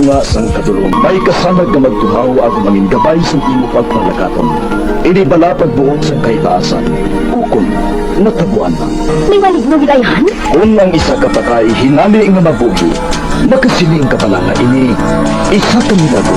Tunga sang kadulong, may kasanag na magtuhaw at mangin gabay sa imo pagpalakaton. Ini balapag buong sa kaitaasan. Ukon, natabuan lang. May maligno gidayhan? Kung ang isa ka patay, hinali nga mabuhi, makasiling ka pala nga ini, isa ka milagro,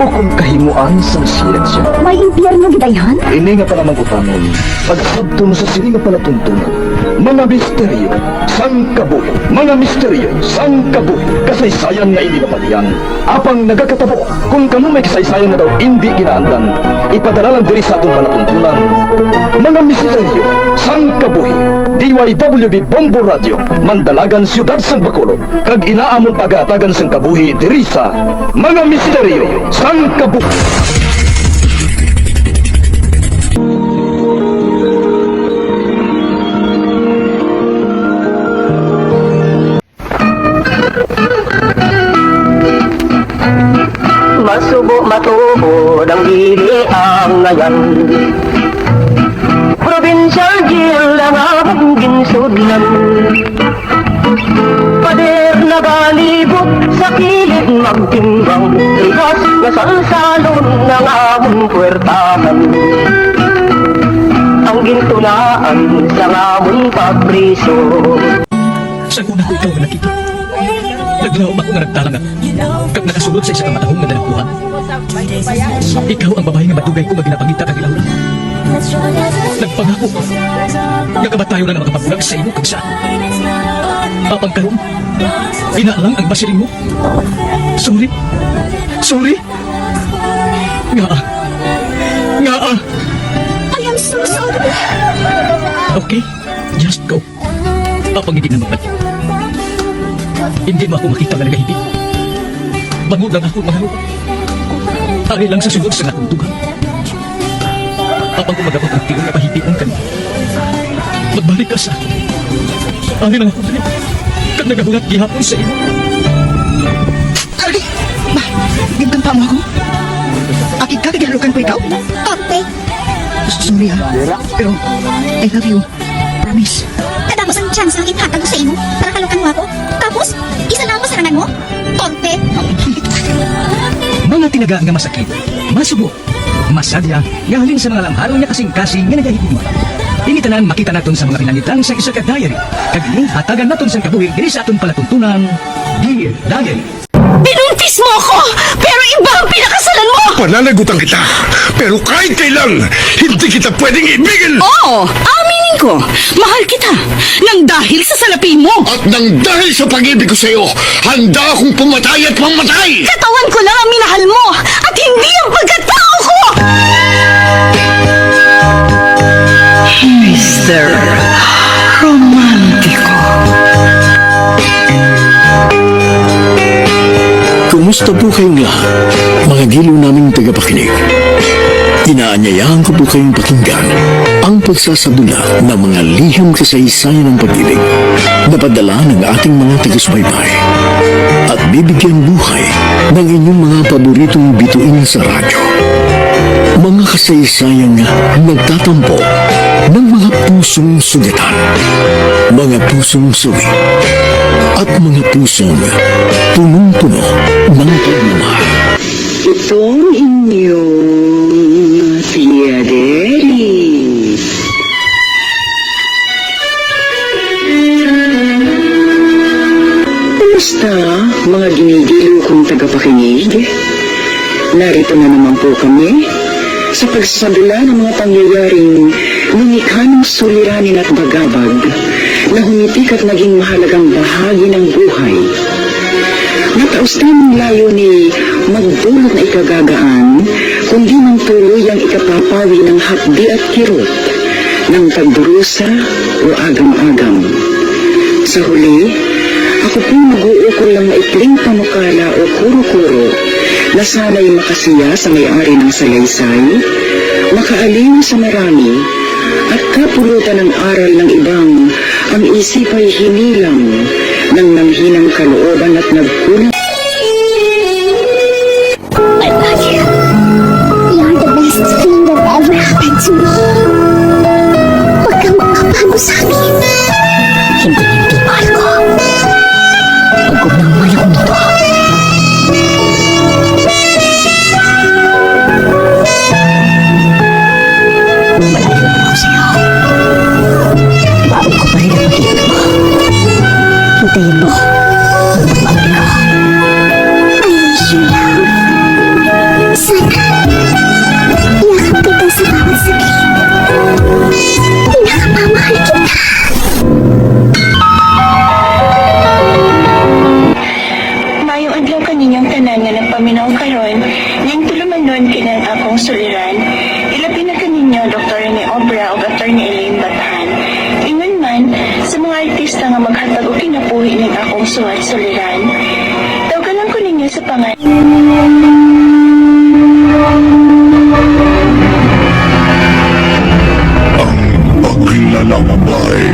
o kung kahimuan sa siyensya. May impyerno gidayhan? Ini nga pala magutanon, pagsabto mo sa sili nga pala tuntunan, mga misteryo, sang kabuhi, mga misteryo, sang kabuhi, kasaysayan nga hindi napalian, apang nagakatabo, kung kamo may kasaysayan na daw hindi ginaandan, ipadala lang diri sa atong palatuntunan, mga misteryo, sang kabuhi, DYWB Bombo Radio, Mandalagan, Siyudad San Bacolod, kag inaamon pagatagan sang kabuhi diri mga misteryo, sang kabuhi. Masubo matubo dili ang ngayon Provincial jail ang among ginsudlan Pader na galibot sa kilid magtimbang Rigas na salsalon ng among puwertahan Ang gintunaan sa among pabriso Sa una ko ikaw nakita. Naglaom ako nga nagtaranga. Kag nakasulod sa isa ka matahong nga dalakuhan. Ikaw ang babae nga matugay ko nga ginapangita kag ilaw. Nagpangako ko. Nagabatayo na nga makapabulag sa imo kag sa. Apang karon. Inaalang ang basiling mo. Sorry. Sorry. Nga ah. Nga ah. I am so sorry. Okay. Just go. Apang hindi na mabalik. Hindi mo ako makita nga nagahibig. Bangod lang ako mga lupa. Ari lang sa sunod sa atong dugang. Apang ko magabot ang tingin na pahipian ka niya. Magbalik ka sa akin. Ari lang ako dali. Gihapon sa iyo. Ardi! Ba, gagdan pa mo ako? Akit ka, kagalukan ko ikaw? Torpe, Sorry ah. Pero, I love you. Promise. katapos ang chance lang ihatag ko sa imo para kalukan mo ako. Tapos, isa lang masarangan mo? Torpe, Mga tinaga nga masakit, masubo, masadya, nga halin sa mga lamharong niya kasing-kasing nga nagahigugma. Ini tanan makita naton sa mga pinangitan sa isa ka diary. Kag ini hatagan naton sa kabuhig diri sa aton palatuntunan. Dear Diary. Binuntis mo ako! Pero iba ang pinakasalan mo! Pananagutan kita, pero kahit kailan, hindi kita pwedeng ibigin! Oo! Aminin ko! Mahal kita! Nang dahil sa salapi mo! At nang dahil sa pag-ibig ko sa iyo, handa akong pumatay at mamatay! Katawan ko lang ang minahal mo! At hindi ang pagkatao ko! Mr. Romantico. Kumusta po kayong lahat, mga giliw naming tagapakinig? Inaanyayahan ko po kayong pakinggan ang pagsasadula ng mga liham kasaysayan ng pag-ibig na padala ng ating mga taga-subaybay at bibigyan buhay ng inyong mga paboritong bituin sa radyo. Mga kasaysayang nagtatampo ng mga pusong sugatan, mga pusong suwi, at mga pusong punong-puno ng pagmamahal. Itong inyong tagapakinig? Narito na naman po kami sa pagsasadula ng mga pangyayaring lumikha ng suliranin at bagabag na humitik at naging mahalagang bahagi ng buhay. Nataos tayong layo ni magdulot na ikagagaan, kundi ng tuloy ang ikapapawi ng hapdi at kirot, ng tagdurusa o agam-agam. Sa huli, ako po mag-uukol lang maikling panukala o kuro-kuro na sana'y makasiya sa may-ari ng salaysay, maka makaaliw sa marami at kapulutan ng aral ng ibang, ang isip ay hinilang ng nanghinang kalooban at nagkulang sa mga artista nga maghatag o kinapuhi ning akong suwat suliran. Tawgalan ko ninyo sa pangalan. Paglalakbay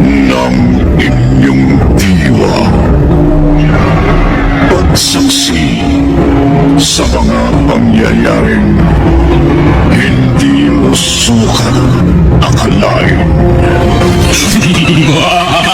ng inyong diwa. Pagsaksi sa mga pangyayaring hindi mo sukat akalain. Música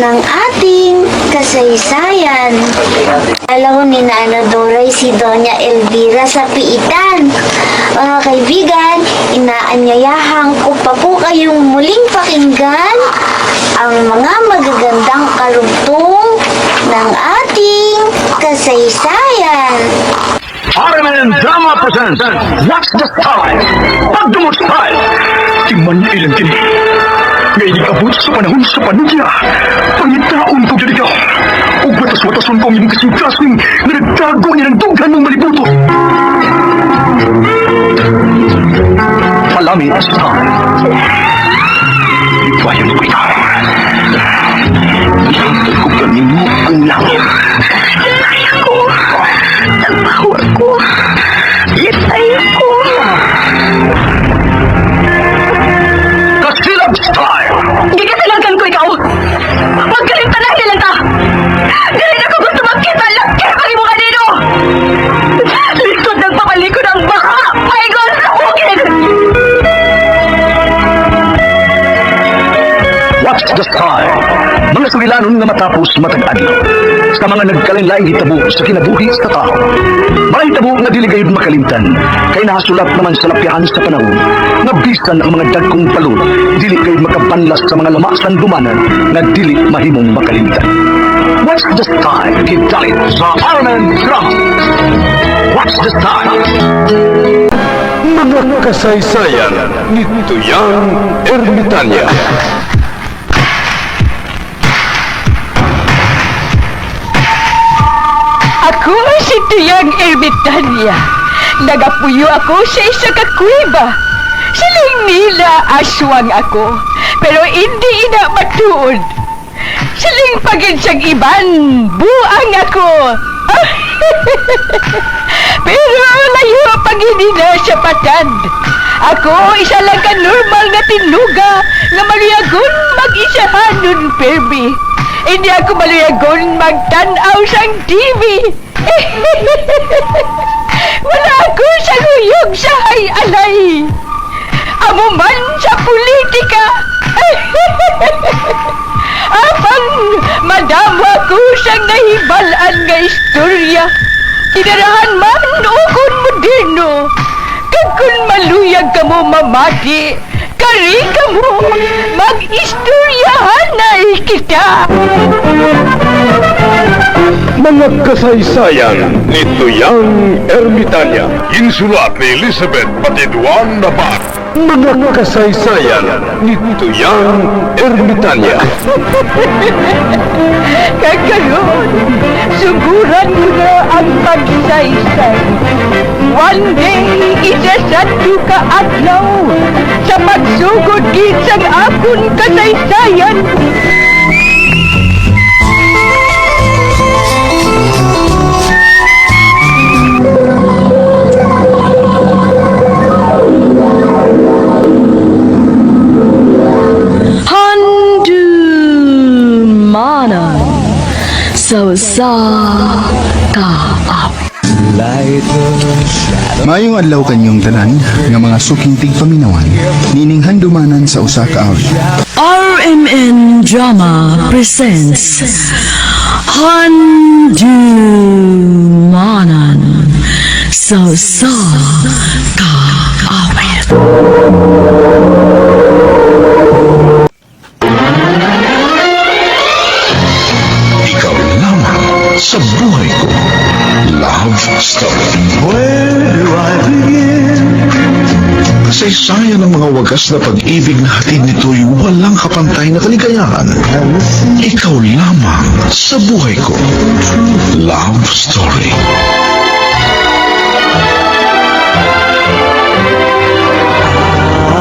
ng ating kasaysayan. Alam ko ni Nana Doray si Doña Elvira sa piitan. Mga kaibigan, inaanyayahan ko pa po kayong muling pakinggan ang mga magagandang karugtong ng ating kasaysayan. Armen Drama presents What's the Style? Pagdumot Style! Tingman niya ilang kini. Ngayon abot sa panahon sa panudya. Pangitaon ko dyan ikaw. Ug watas-watason ko ang iyong kasing-kasing na nagtago niya ng dughan ng malibuto. Palami Style. Ikayan ko ikaw. Ko ganin mo ang langit. The style? Mga sulilanon nga matapos matag-adlaw. Sa mga nagkalinlaing hitabo sa kinabuhi sa tao. Mga hitabo nga dili gayud makalimtan. Kay nahasulat naman sa lapyahan sa panahon. Nga bisan ang mga dagkong palod, dili kay makabanlas sa mga lamasan dumanan nga dili mahimong makalimtan. What's the style? Kidalit sa Arman Drama. What's the style? Mga kasaysayan ni Tuyang Ermitanya. Tuyang Ermitanya. Nagapuyo ako sa isa ka kuweba. Siling nila aswang ako, pero hindi ina matuod. Siling pagin siyang iban, buang ako. pero layo pagin na siya patad. Ako isa lang ka normal nga tinuga nga maluyagon mag-isahanon, Perby. Hindi ako maluyagon magtanaw sang TV. Wala ako sa huyog sa hay-alay. Amo man sa politika. Apang madama ko siyang nahibalaan nga istorya. Kinarahan man ukon moderno. Kag kun maluyag ka mo mamati, kari ka mo mag-istoryahan na kita. Mga kasaysayan ni Tuyang Ermitanya. Insulat ni Elizabeth Patiduan Nabat. Mga kasaysayan ni Tuyang Ermitanya. Kakaroon, suguran ko na ang pagsaysay. One day, isasadu ka adlaw sa pagsugod kisang akon kasaysayan. Sa ka Mayong adlaw kanyong tanan nga mga suking tigpaminawan nining handumanan sa usa ka awit. RMN Drama presents Handumanan So sa ka awit sa buhay ko. Love Story. Where do I begin? Kasaysayan ng mga wagas na pag-ibig na hatid nito'y walang kapantay na kaligayahan. Ikaw lamang sa buhay ko. Love Story.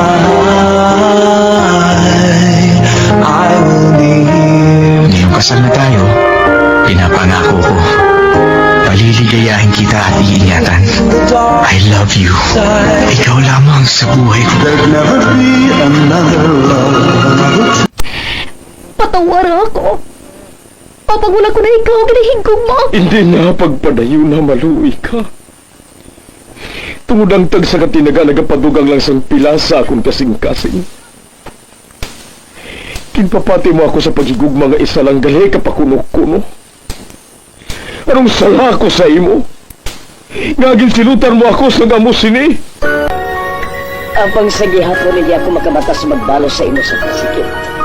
Ngayong you. Ikaw lamang sa buhay ko. Patawaran ako. Papangulang ko na ikaw ang ginahingkong mo. Hindi na pagpadayo na maluwi ka. Tungod ang tag sa katinaga nagapadugang lang sang pila sa akong kasing-kasing. Kinpapati mo ako sa paghigugma nga isa lang gali kapakuno-kuno. Anong sala ko sa imo? Ngagin silutan mo ako sa gamo sini. Apang sa gihapon hindi ako makabatas magbalos sa imo sa pasikip.